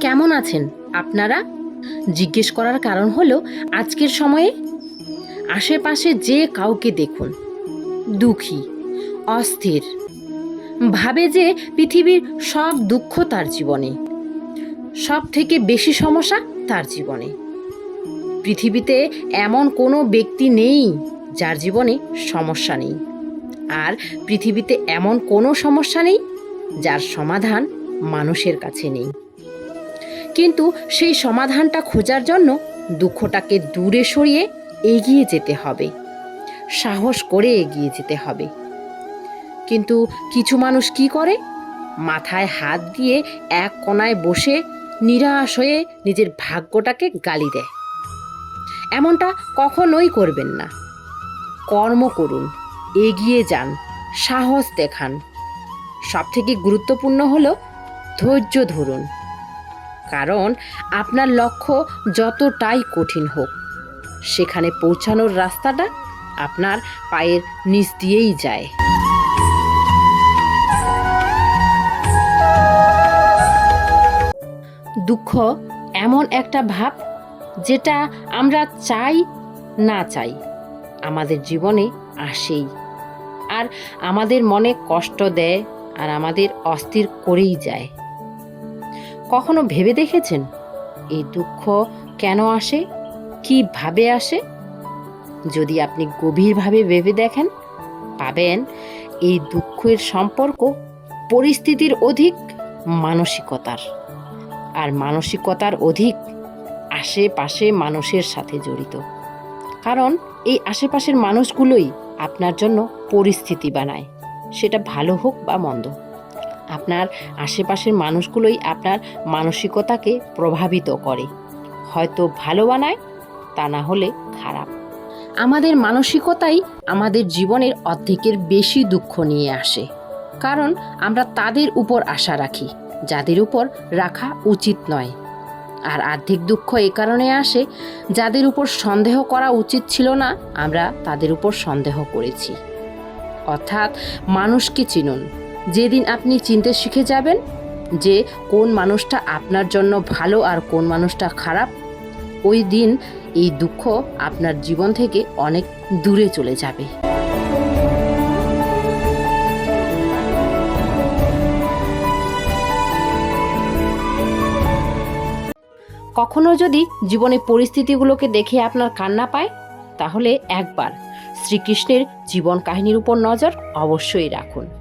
কেমন আছেন আপনারা? জিজ্ঞেস করার কারণ হলো আজকের সময়ে? আশেপাশে যে কাউকে দেখুন, দুঃখী, অস্থির, ভাবে যে পৃথিবীর সব দুঃখ তার জীবনে, সব থেকে বেশি সমস্যা তার জীবনে। পৃথিবীতে এমন কোনো ব্যক্তি নেই যার জীবনে সমস্যা নেই। আর পৃথিবীতে এমন কোনো সমস্যা নেই যার সমাধান মানুষের কাছে নেই। কিন্তু সেই সমাধানটা খোঁজার জন্য দুঃখটাকে দূরে সরিয়ে এগিয়ে যেতে হবে। সাহস করে এগিয়ে যেতে হবে। কিন্তু কিছু মানুষ কি করে? মাথায় হাত দিয়ে এক কোনায় বসে নিরাশ হয়ে নিজের ভাগ্যটাকে গালি দেয়। এমনটা কখনোই করবেন না। কর্ম করুন, এগিয়ে যান, সাহস দেখান। সবথেকে গুরুত্বপূর্ণ হলো ধৈর্য ধরুন। কারণ আপনার লক্ষ্য যতটাই কঠিন হোক। সেখানে পৌঁছানোর রাস্তাটা আপনার পায়ের নিচ দিয়েই যায়। দুঃখ এমন একটা ভাব যেটা আমরা চাই না চাই, আমাদের জীবনে আসেই। আর আমাদের মনে কষ্ট দেয় আর আমাদের অস্থির করেই যায়। কখনো ভেবে দেখেছেন? এই দুঃখ কেন আসে? কীভাবে আসে? যদি আপনি গভীরভাবে ভেবে দেখেন, পাবেন এই দুঃখের সম্পর্ক পরিস্থিতির অধিক মানসিকতার। আর মানসিকতার অধিক আশেপাশে মানুষের সাথে জড়িত। কারণ এই আশেপাশের মানুষগুলোই আপনার জন্য পরিস্থিতি বানায়। সেটা ভালো হোক বা মন্দ। আপনার আশেপাশের মানুষগুলোই আপনার মানসিকতাকে প্রভাবিত করে। হয়তো ভালো বানায়, তা না হলে খারাপ। আমাদের মানসিকতাই আমাদের জীবনের অর্ধেকের বেশি দুঃখ নিয়ে আসে। কারণ আমরা তাদের উপর আশা রাখি, যাদের উপর রাখা উচিত নয়। আর আর্থিক দুঃখ এ কারণে আসে, যাদের উপর সন্দেহ করা উচিত ছিল না, আমরা তাদের উপর সন্দেহ করেছি। অর্থাৎ মানুষকে চিনুন যেদিন আপনি চিনতে শিখে যাবেন যে কোন মানুষটা আপনার জন্য ভালো আর কোন মানুষটা খারাপ, ওই দিন এই দুঃখ আপনার জীবন থেকে অনেক দূরে চলে যাবে। কখনো যদি জীবনে পরিস্থিতিগুলোকে দেখে আপনার কান্না পায়, তাহলে একবার শ্রীকৃষ্ণের জীবন কাহিনীর উপর নজর অবশ্যই রাখুন।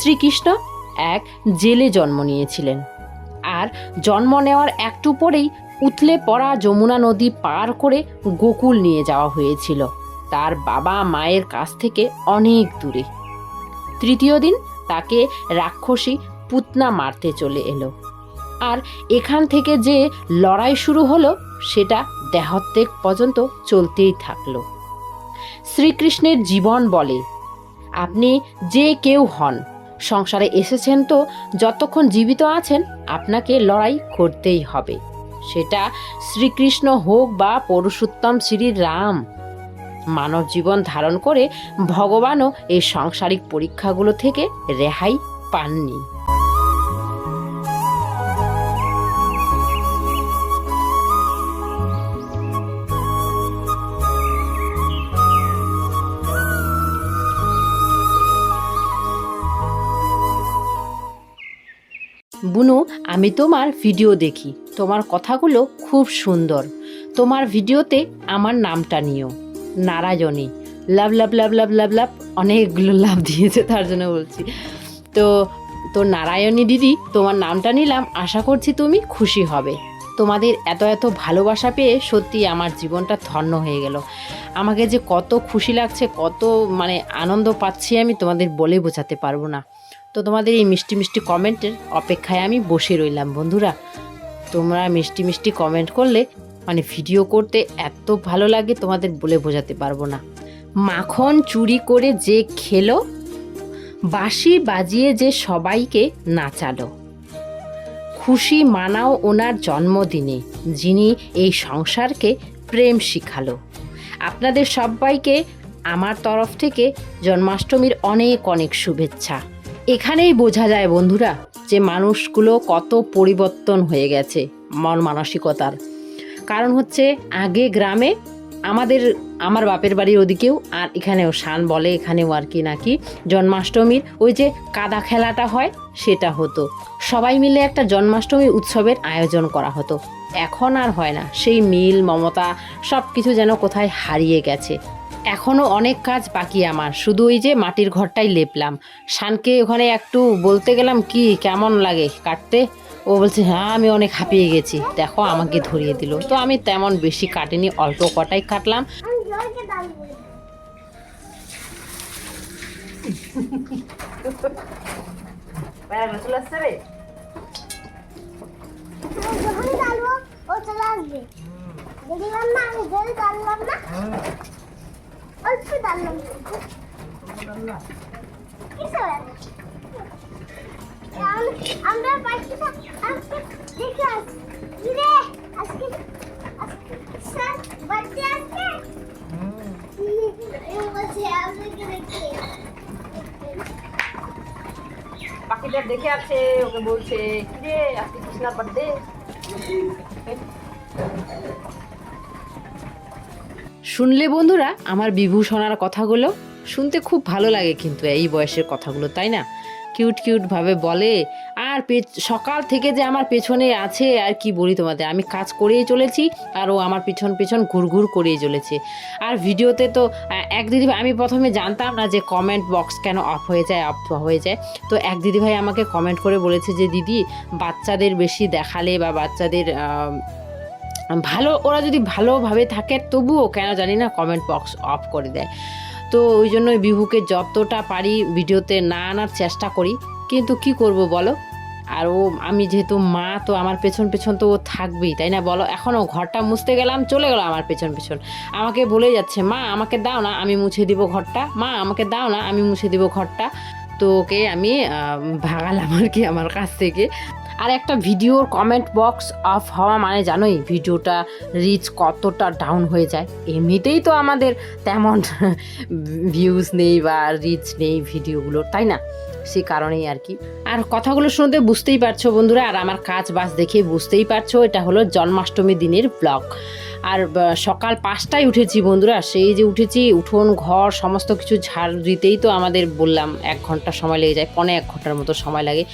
শ্রীকৃষ্ণ এক জেলে জন্ম নিয়েছিলেন। আর জন্ম নেওয়ার একটু পরেই উতলে পড়া যমুনা নদী পার করে গোকুল নিয়ে যাওয়া হয়েছিল। তার বাবা মায়ের কাছ থেকে অনেক দূরে। তৃতীয় দিন তাকে রাক্ষসী পুতনা মারতে চলে এলো। আর এখান থেকে যে লড়াই শুরু হলো, সেটা দেহত্যাগ পর্যন্ত চলতেই থাকল। শ্রীকৃষ্ণের জীবন বলে, আপনি যে কেউ হন সংসারে এসেছেন তো, যতক্ষণ জীবিত আছেন, আপনাকে লড়াই করতেই হবে। সেটা শ্রীকৃষ্ণ হোক বা পরশুত্তম শ্রী রাম। মানব জীবন ধারণ করে ভগবানও এই সাংসারিক পরীক্ষাগুলো থেকে রেহাই পাননি। বুনু, আমি তোমার ভিডিও দেখি। তোমার কথাগুলো খুব সুন্দর। তোমার ভিডিওতে আমার নামটা নিও। নারায়ণী। লাভ লাভ লাভ লাভ লাভ লাভ, অনেকগুলো লাভ দিয়েছে তার জন্য বলছি। তো তো নারায়ণী দিদি, তোমার নামটা নিলাম, আশা করছি তুমি খুশি হবে। তোমাদের এত এত ভালোবাসা পেয়ে সত্যি আমার জীবনটা ধন্য হয়ে গেল। আমাকে যে কত খুশি লাগছে, কত মানে আনন্দ পাচ্ছি আমি তোমাদের বলে বোঝাতে পারব না। তো তোমাদের এই মিষ্টি মিষ্টি কমেন্টের অপেক্ষায় আমি বসে রইলাম, বন্ধুরা। তোমরা মিষ্টি মিষ্টি কমেন্ট করলে মানে ভিডিও করতে এত ভালো লাগে, তোমাদের বলে বোঝাতে পারব না। মাখন চুরি করে যে খেলো, বাঁশি বাজিয়ে যে সবাইকে নাচালো। খুশি মানাও ওনার জন্মদিনে, যিনি এই সংসারকে প্রেম শিখালো। আপনাদের সবাইকে আমার তরফ থেকে জন্মাষ্টমীর অনেক অনেক শুভেচ্ছা। এখানেই বোঝা যায় বন্ধুরা যে মানুষগুলো কত পরিবর্তন হয়ে গেছে মন মানসিকতার। কারণ হচ্ছে আগে গ্রামে আমাদের, আমার বাপের বাড়ির ওদিকেও আর এখানেও শান বলে, এখানেও আর কি নাকি জন্মাষ্টমীর ওই যে কাদা খেলাটা হয়, সেটা হতো। সবাই মিলে একটা জন্মাষ্টমী উৎসবের আয়োজন করা হতো। এখন আর হয় না। সেই মিল, মমতা সব কিছু যেন কোথায় হারিয়ে গেছে। এখনও অনেক কাজ বাকি আমার। শুধু ওই যে মাটির ঘরটাই লেপলাম। শানকে ওখানে একটু বলতে গেলাম, কি, কেমন লাগে কাটতে? ও বলছে হ্যাঁ আমি অনেক হাঁপিয়ে গেছি। দেখো, আমাকে ধরিয়ে দিল। তো আমি তেমন বেশি কাটিনি, অল্প কটাই কাটলাম। চলে আসবে। দেখলাম না, আমি জল ডাললাম না। আমরা পাখিটা দেখে আসছি কি আজকে আজকে স্যার বাচ্চা আজকে পাখিটা দেখে আছে, ওকে বলছে, কিরে, আজকে কৃষ্ণার বার্থডে? শুনলে বন্ধুরা, আমার বিভূষণার কথাগুলো শুনতে খুব ভালো লাগে কিন্তু এই বয়সের কথাগুলো, তাই না? কিউট কিউট ভাবে বলে, আর সকাল থেকে যে আমার পেছনে আছে, আর কি বলি তোমাদের? আমি কাজ করেই চলেছি, আর ও আমার পিছন পিছন ঘুরঘুর করেই চলেছে। আর ভিডিওতে তো এক দিদি আমি প্রথমে জানতাম না যে কমেন্ট বক্স কেন অফ হয়ে যায় অফ হয়ে যায়। তো এক দিদিভাই আমাকে কমেন্ট করে বলেছে যে, দিদি, বাচ্চাদের বেশি দেখালে বা বাচ্চাদের ভালো, ওরা যদি ভালোভাবে থাকে, তবুও কেন জানি না কমেন্ট বক্স অফ করে দেয়। তো ওই জন্য বিভুকে যতটা পারি ভিডিওতে না আনার চেষ্টা করি। কিন্তু কি করব বলো? আর ও, আমি যেহেতু মা, তো আমার পেছন পেছন তো ও থাকবেই, তাই না বলো? এখনও ঘরটা মুছতে গেলাম, চলে গেলো আমার পেছন পেছন। আমাকে বলে যাচ্ছে, মা, আমাকে দাও না, আমি মুছে দিব ঘরটা। মা, আমাকে দাও না, আমি মুছে দিব ঘরটা। তো ওকে আমি ভাগালাম আর কি আমার কাছ থেকে। আর একটা ভিডিওর কমেন্ট বক্স অফ হওয়া মানে জানোই ভিডিওটা রিচ কতটা ডাউন হয়ে যায়। এমনিতেই তো আমাদের তেমন ভিউজ নেই বা রিচ নেই ভিডিওগুলোর তাই না? সে কারণেই আর কি। আর কথাগুলো শুনতে বুঝতেই পারছ বন্ধুরা, আর আমার কাজ বাস দেখে বুঝতেই পারছ, এটা হলো জন্মাষ্টমী দিনের ব্লগ আর সকাল পাঁচটায় উঠেছি বন্ধুরা। সেই যে উঠেছি, উঠোন, ঘর, সমস্ত কিছু ঝাড় দিতেই তো আমাদের বললাম এক ঘণ্টা সময় লেগে যায়, পনে এক ঘণ্টার মতো সময় লাগে।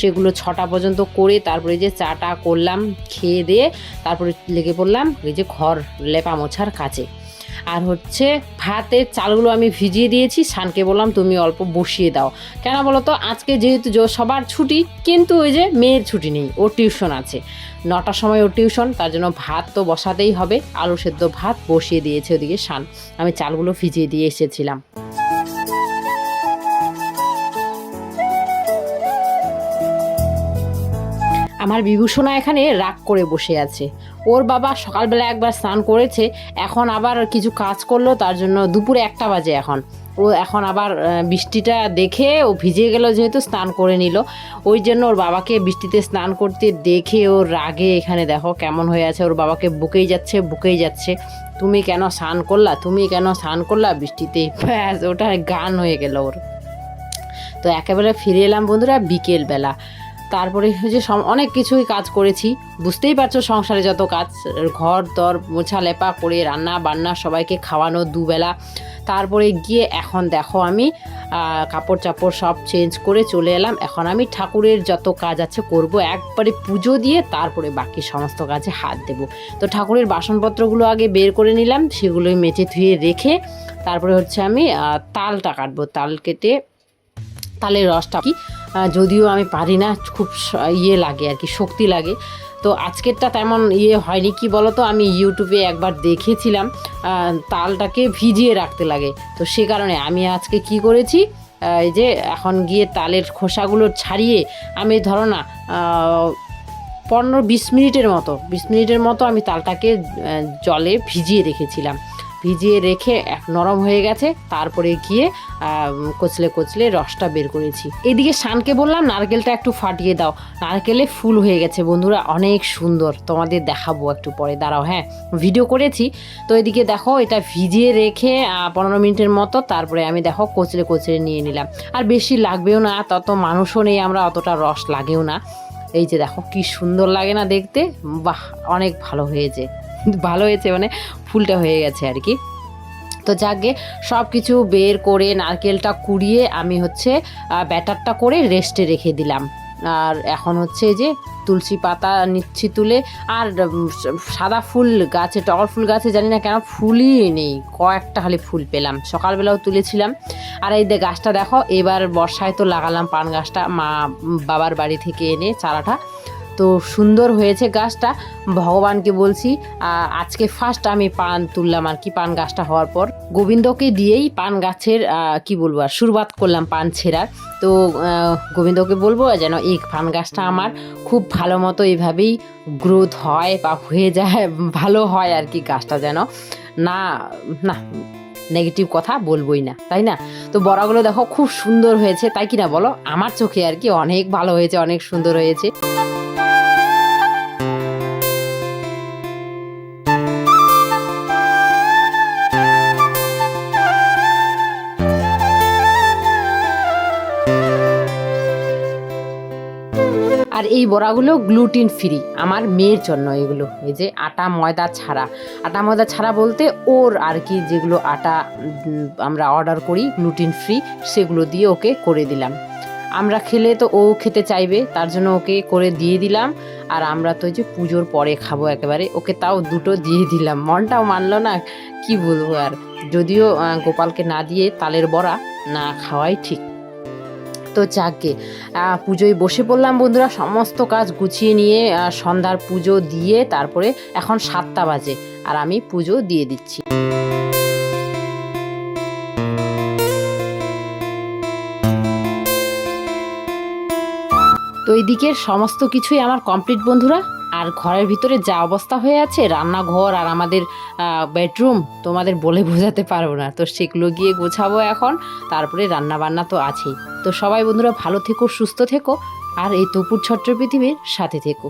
সেগুলো ছটা পর্যন্ত করে তারপরে যে চাটা করলাম, খেয়ে দিয়ে তারপরে লেগে পড়লাম এই যে ঘর, লেপা মোছার কাছে আর হচ্ছে ভাতের চালগুলো আমি ভিজিয়ে দিয়েছি, শানকে বললাম তুমি অল্প বসিয়ে দাও। কেন বলো তো আজকে যেহেতু সবার ছুটি, কিন্তু ওই যে মেয়ের ছুটি নেই, ওর টিউশন আছে। নটার সময় ওর টিউশন, তার জন্য ভাত তো বসাতেই হবে। আলু সেদ্ধ ভাত বসিয়ে দিয়েছে ওদিকে শান। আমি চালগুলো ভিজিয়ে দিয়ে এসেছিলাম। আমার বিভূষণা এখানে রাগ করে বসে আছে। ওর বাবা সকালবেলা একবার স্নান করেছে, এখন আবার কিছু কাজ করল, তার জন্য দুপুরে একটা বাজে এখন। ও এখন আবার বৃষ্টিটা দেখে ও ভিজে গেল যেহেতু স্নান করে নিল। ওই জন্য ওর বাবাকে বৃষ্টিতে স্নান করতে দেখে ওর রাগে এখানে, দেখো কেমন হয়ে আছে, ওর বাবাকে বুকেই যাচ্ছে বুকেই যাচ্ছে। তুমি কেন স্নান করলা? তুমি কেন স্নান করলা? বৃষ্টিতে ব্যাস ওটা গান হয়ে গেল ওর। তো একেবারে ফিরে এলাম বন্ধুরা বিকেলবেলা। তারপরে যে অনেক কিছুই কাজ করেছি। বুঝতেই পারছ সংসারে যত কাজ, ঘর, দর, মোছা, লেপা, করে, রান্না, বান্না, সবাইকে খাওয়ানো দুবেলা। তারপরে গিয়ে এখন দেখো আমি কাপড় চাপড় সব চেঞ্জ করে চলে এলাম। এখন আমি ঠাকুরের যত কাজ আছে করব, একবারে পুজো দিয়ে তারপরে বাকি সমস্ত কাজে হাত দেব। তো ঠাকুরের বাসনপত্রগুলো আগে বের করে নিলাম, সেগুলোই মেচে ধুয়ে রেখে তারপরে হচ্ছে আমি তালটা কাটবো। তাল কেটে তালের রসটা কি যদিও আমি পারি না, খুব ইয়ে লাগে আর কি, শক্তি লাগে। তো আজকেরটা তেমন ইয়ে হয়নি, কি বলতো, আমি ইউটিউবে একবার দেখেছিলাম তালটাকে ভিজিয়ে রাখতে লাগে। তো সে কারণে আমি আজকে কি করেছি এই যে এখন গিয়ে তালের খোসাগুলো ছাড়িয়ে আমি ধরো না পনেরো বিশ মিনিটের মতো, বিশ মিনিটের মতো আমি তালটাকে জলে ভিজিয়ে রেখেছিলাম। ভিজিয়ে রেখে নরম হয়ে গেছে, তারপরে গিয়ে কচলে কচলে রসটা বের করেছি। এদিকে শানকে বললাম, নারকেলটা একটু ফাটিয়ে দাও। নারকেলে ফুল হয়ে গেছে বন্ধুরা, অনেক সুন্দর। তোমাদের দেখাবো একটু পরে। দাঁড়াও হ্যাঁ ভিডিও করেছি। তো এদিকে দেখো, এটা ভিজিয়ে রেখে পনেরো মিনিটের মতো তারপরে আমি দেখো কচলে কচলে নিয়ে নিলাম। আর বেশি লাগবেও না, তত মানুষও নেই আমরা, অতটা রস লাগেও না। এই যে দেখো, কি সুন্দর লাগে না দেখতে। বাহ, অনেক ভালো হয়েছে। ভালো হয়েছে মানে ফুলটা হয়ে গেছে আর কি। তো যাকে সব কিছু বের করে নারকেলটা কুড়িয়ে আমি হচ্ছে ব্যাটারটা করে রেস্টে রেখে দিলাম। আর এখন হচ্ছে যে তুলসী পাতা নিচ্ছি তুলে, আর সাদা ফুল গাছে, টগর ফুল গাছে জানি না কেন ফুলই নেই, কয়েকটা খালি ফুল পেলাম। সকালবেলাও তুলেছিলাম। আর এই গাছটা দেখো, এবার বর্ষায় তো লাগালাম পান গাছটা, মা বাবার বাড়ি থেকে এনে চারাটা। তো সুন্দর হয়েছে গাছটা। ভগবানকে বলছি আজকে ফার্স্ট আমি পান তুললাম আর কি, পান গাছটা হওয়ার পর। গোবিন্দকে দিয়েই পান গাছের কি বলব আর, শুরুবাত করলাম পান ছেঁড়ার। তো গোবিন্দকে বলব যেন এই পান গাছটা আমার খুব ভালো মতো এইভাবেই গ্রোথ হয় বা হয়ে যায়, ভালো হয় আর কি গাছটা যেন। না না নেগেটিভ কথা বলবোই না, তাই না? তো বড়াগুলো দেখো খুব সুন্দর হয়েছে, তাই কি না বলো? আমার চোখে আর কি অনেক ভালো হয়েছে, অনেক সুন্দর হয়েছে। আর এই বড়াগুলো গ্লুটিন ফ্রি আমার মেয়ের জন্য এগুলো। এই যে আটা ময়দা ছাড়া। আটা ময়দা ছাড়া বলতে ওর আর কি যেগুলো আটা আমরা অর্ডার করি গ্লুটিন ফ্রি সেগুলো দিয়ে ওকে করে দিলাম। আমরা খেলে তো ও খেতে চাইবে, তার জন্য ওকে করে দিয়ে দিলাম। আর আমরা তো যে পুজোর পরে খাব একেবারে। ওকে তাও দুটো দিয়ে দিলাম। মনটাও মানলো না, কি বলব আর। যদিও গোপালকে না দিয়ে তালের বড়া না খাওয়াই ঠিক। তো যাকে। পুজোয় বসে পড়লাম বন্ধুরা, সমস্ত কাজ গুছিয়ে নিয়ে সন্ধ্যার পুজো দিয়ে তারপরে এখন সাতটা বাজে আর আমি পুজো দিয়ে দিচ্ছি। তো এইদিকের সমস্ত কিছুই আমার কমপ্লিট বন্ধুরা। আর ঘরের ভিতরে যা অবস্থা হয়ে আছে, রান্নাঘর আর আমাদের বেডরুম তোমাদের বলে বোঝাতে পারব না। তো সেগুলো গিয়ে গোছাবো এখন, তারপরে রান্নাবান্না তো আছেই। তো সবাই বন্ধুরা ভালো থেকো, সুস্থ থেকো, আর এই তপুর ছত্র পৃথিবীর সাথে থেকো।